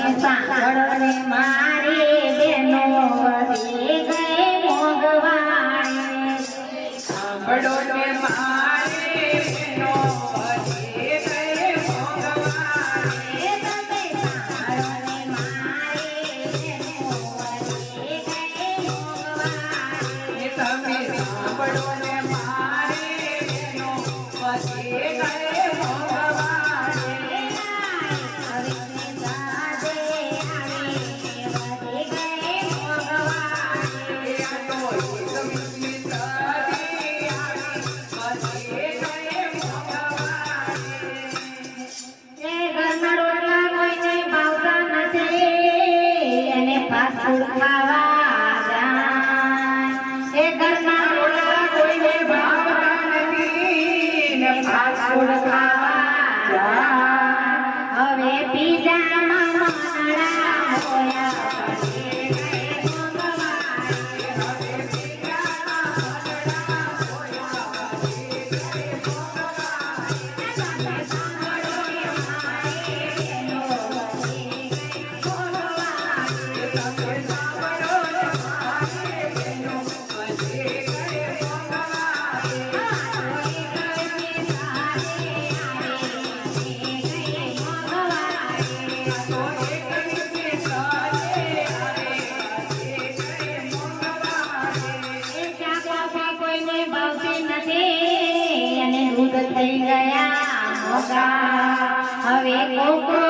સાંભળો ને મારે બેનો Yeah. Amigo,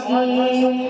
心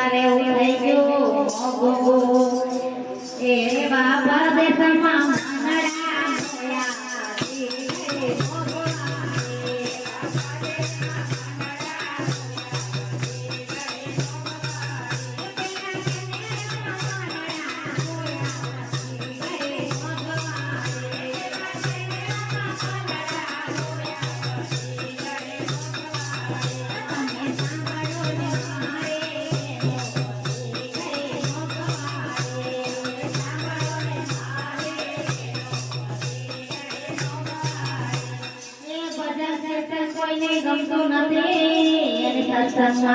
મારે ઊભી ગયું. એ બાપા દેશમાં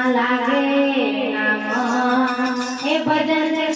લાગે નામ. એ ભજન